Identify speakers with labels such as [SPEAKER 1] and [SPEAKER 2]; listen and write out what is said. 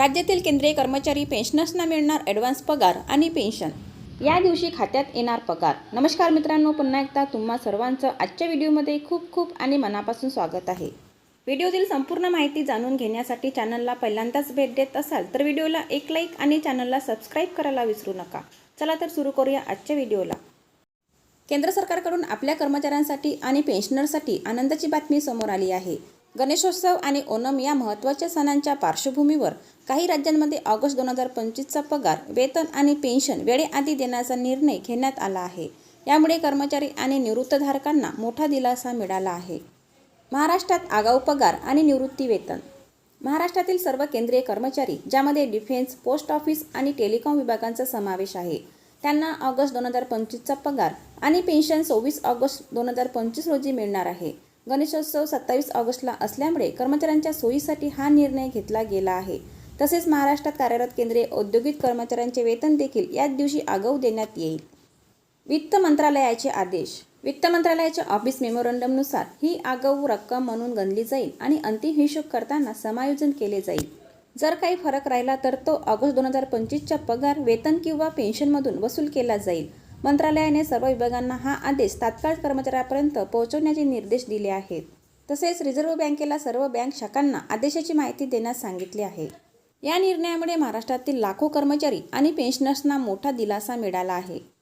[SPEAKER 1] राज्यातील केंद्रीय कर्मचारी पेन्शनर्सना मिळणार ॲडव्हान्स पगार आणि पेन्शन या दिवशी खात्यात येणार पगार. नमस्कार मित्रांनो पुन्हा एकदा तुम्हा सर्वांचं आजच्या व्हिडिओमध्ये खूप खूप आणि मनापासून स्वागत आहे. व्हिडिओतील संपूर्ण माहिती जाणून घेण्यासाठी चॅनलला पहिल्यांदाच भेट देत असाल तर व्हिडिओला एक लाईक आणि चॅनलला सबस्क्राईब करायला विसरू नका. चला तर सुरू करूया आजच्या व्हिडिओला. केंद्र सरकारकडून आपल्या कर्मचाऱ्यांसाठी आणि पेन्शनरसाठी आनंदाची बातमी समोर आली आहे. गणेशोत्सव आणि ओणम या महत्त्वाच्या सणांच्या पार्श्वभूमीवर काही राज्यांमध्ये ऑगस्ट दोन हजार पंचवीसचा पगार वेतन आणि पेन्शन वेळेआधी देण्याचा निर्णय घेण्यात आला आहे. यामुळे कर्मचारी आणि निवृत्तधारकांना मोठा दिलासा मिळाला आहे. महाराष्ट्रात आगाऊ पगार आणि निवृत्ती वेतन. महाराष्ट्रातील सर्व केंद्रीय कर्मचारी ज्यामध्ये डिफेन्स पोस्ट ऑफिस आणि टेलिकॉम विभागांचा समावेश आहे त्यांना ऑगस्ट दोन हजार पंचवीसचा पगार आणि पेन्शन सव्वीस ऑगस्ट दोन हजार पंचवीस रोजी मिळणार आहे. गणेशोत्सव सत्तावीस ऑगस्टला असल्यामुळे कर्मचाऱ्यांच्या सोयीसाठी हा निर्णय घेतला गेला आहे. तसेच महाराष्ट्रात कार्यरत केंद्रीय औद्योगिक कर्मचाऱ्यांचे वेतन देखील याच दिवशी आगाऊ देण्यात येईल. वित्त मंत्रालयाचे आदेश. वित्त मंत्रालयाच्या ऑफिस मेमोरंडमनुसार ही आगाऊ रक्कम म्हणून गणली जाईल आणि अंतिम हिशोब करताना समायोजन केले जाईल. जर काही फरक राहिला तर तो ऑगस्ट दोन हजार पंचवीसच्या पगार वेतन किंवा पेन्शनमधून वसूल केला जाईल. मंत्रालयाने सर्व विभागांना हा आदेश तात्काळ कर्मचाऱ्यापर्यंत पोहोचवण्याचे निर्देश दिले आहेत. तसेच रिझर्व्ह बँकेला सर्व बँक शाखांना आदेशाची माहिती देण्यास सांगितले आहे. या निर्णयामुळे महाराष्ट्रातील लाखो कर्मचारी आणि पेन्शनर्सना मोठा दिलासा मिळाला आहे.